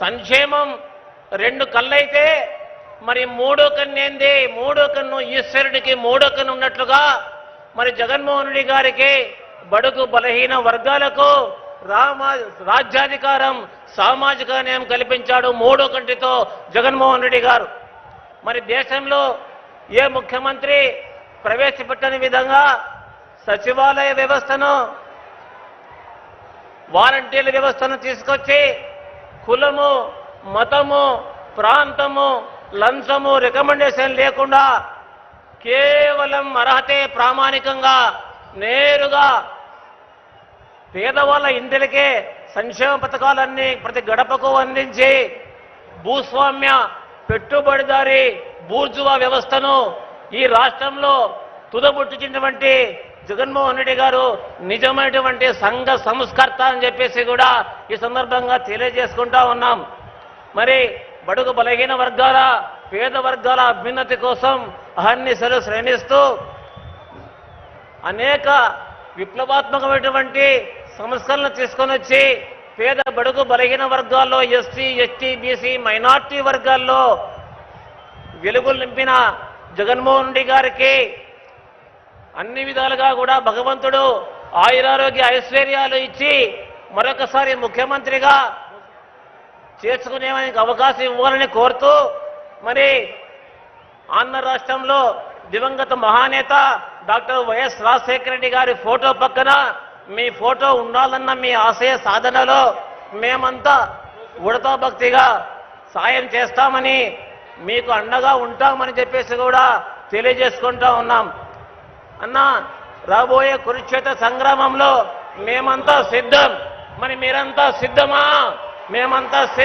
సంక్షేమం రెండు కళ్ళైతే మరి మూడో కన్నేంది ఏంది? మూడో కన్ను ఈశ్వరుడికి మూడో కన్ను ఉన్నట్లుగా మరి జగన్మోహనుడి గారికి బడుగు బలహీన వర్గాలకు రామ రాజ్యాధికారం సామాజిక న్యాయం కల్పించాడు మూడో కంటితో జగన్మోహన్ రెడ్డి గారు. మరి దేశంలో ఏ ముఖ్యమంత్రి ప్రవేశపెట్టని విధంగా సచివాలయ వ్యవస్థను వాలంటీర్ల వ్యవస్థను తీసుకొచ్చి కులము మతము ప్రాంతము లంచము రికమెండేషన్ లేకుండా కేవలం అర్హతే ప్రామాణికంగా నేరుగా పేదవాళ్ళ ఇంటిలకే సంక్షేమ పథకాలన్నీ ప్రతి గడపకు అందించి భూస్వామ్య పెట్టుబడిదారి బూర్జువా వ్యవస్థను ఈ రాష్ట్రంలో తుదబుట్టుచినటువంటి జగన్మోహన్ రెడ్డి గారు నిజమైనటువంటి సంఘ సంస్కర్త అని చెప్పేసి కూడా ఈ సందర్భంగా తెలియజేసుకుంటా ఉన్నాం. మరి బడుగు బలహీన వర్గాల పేద వర్గాల అభ్యున్నతి కోసం అహర్నిశలు శ్రమిస్తూ అనేక విప్లవాత్మకమైనటువంటి సంస్కరణలు తీసుకొని వచ్చి పేద బడుగు బలహీన వర్గాల్లో ఎస్సీ ఎస్టీ బీసీ మైనార్టీ వర్గాల్లో వెలుగులు నింపిన జగన్మోహన్ రెడ్డి గారికి అన్ని విధాలుగా కూడా భగవంతుడు ఆయురారోగ్య ఐశ్వర్యాలు ఇచ్చి మరొకసారి ముఖ్యమంత్రిగా చేసుకునేవానికి అవకాశం ఇవ్వాలని కోరుతూ మరి ఆంధ్ర రాష్ట్రంలో దివంగత మహానేత డాక్టర్ వైఎస్ రాజశేఖర రెడ్డి గారి ఫోటో పక్కన మీ ఫోటో ఉండాలన్న మీ ఆశయ సాధనలో మేమంతా ఉడతా భక్తిగా సాయం చేస్తామని మీకు అండగా ఉంటామని చెప్పేసి కూడా తెలియజేసుకుంటా ఉన్నాం. అన్న రాబోయే కురుక్షేత్ర సంగ్రామంలో మేమంతా సిద్ధం. మరి మీరంతా సిద్ధమా? మేమంతా సిద్ధం